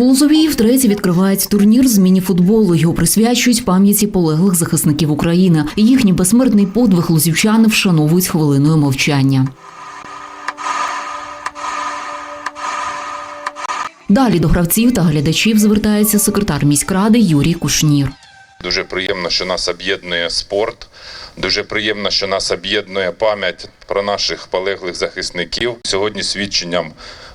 У Лозовій втретє відкривається турнір з мініфутболу. Його присвячують пам'яті полеглих захисників України. Їхній безсмертний подвиг лозівчани вшановують хвилиною мовчання. Далі до гравців та глядачів звертається секретар міськради Юрій Кушнір. Дуже приємно, що нас об'єднує спорт. Дуже приємно, що нас об'єднує пам'ять про наших полеглих захисників. Сьогодні свідченням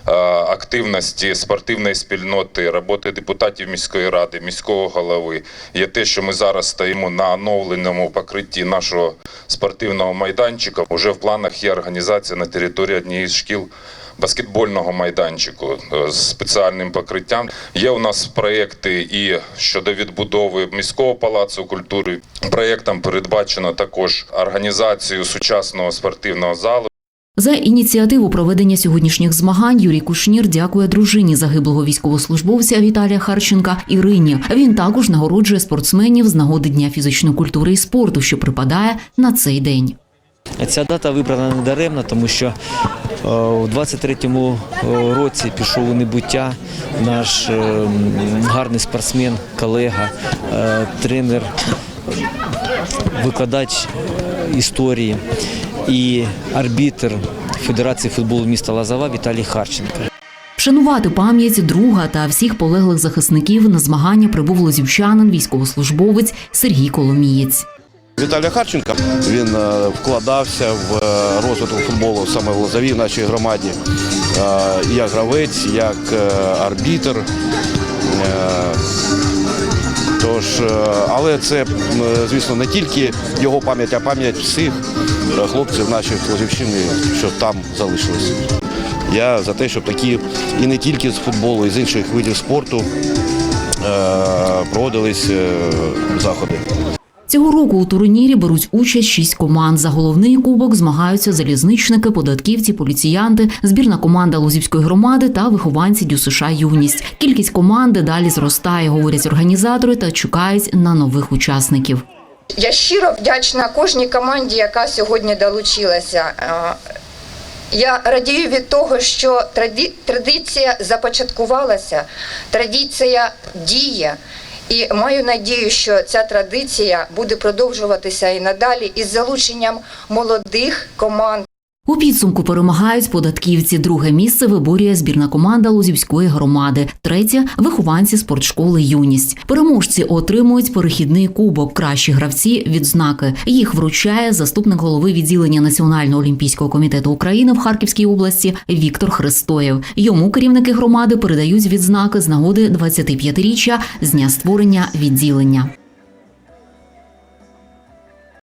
е, активності спортивної спільноти, роботи депутатів міської ради, міського голови є те, що ми зараз стоїмо на оновленому покритті нашого спортивного майданчика. Уже в планах є організація на території однієї з шкіл баскетбольного майданчику е, з спеціальним покриттям. Є у нас проекти і щодо відбудови міського палацу культури. Проектом передбачено також організацію сучасного спортивного залу. За ініціативу проведення сьогоднішніх змагань Юрій Кушнір дякує дружині загиблого військовослужбовця Віталія Харченка Ірині. Він також нагороджує спортсменів з нагоди Дня фізичної культури і спорту, що припадає на цей день. Ця дата вибрана не даремно, тому що е, у 23-му році пішов у небуття наш е, гарний спортсмен, колега, е, тренер, викладач історії і арбітр Федерації футболу міста Лазова Віталій Харченко. Вшанувати пам'ять друга та всіх полеглих захисників на змагання прибув лозівчанин, військовослужбовець Сергій Коломієць. Віталій Харченко він е, вкладався в е, розвиток футболу саме в Лозовій, в нашій громаді, е, як гравець, як арбітр. Е, Тож, але це, звісно, не тільки його пам'ять, а пам'ять всіх хлопців наших Лозівщини, що там залишилися. Я за те, щоб такі і не тільки з футболу, і з інших видів спорту проводились заходи. Цього року у турнірі беруть участь шість команд. За головний кубок змагаються залізничники, податківці, поліціянти, збірна команда Лузівської громади та вихованці ДЮСШ Юність. Кількість команди далі зростає, говорять організатори, та чекають на нових учасників. Я щиро вдячна кожній команді, яка сьогодні долучилася. Е, Я радію від того, що традиція започаткувалася, традиція діє. І маю надію, що ця традиція буде продовжуватися і надалі із залученням молодих команд. У підсумку перемагають податківці. Друге місце виборює збірна команда Лузівської громади. Третє вихованці спортшколи Юність. Переможці отримують перехідний кубок. Кращі гравці відзнаки. Їх вручає заступник голови відділення Національного олімпійського комітету України в Харківській області Віктор Христоєв. Йому керівники громади передають відзнаки з нагоди 25-річчя з дня створення відділення.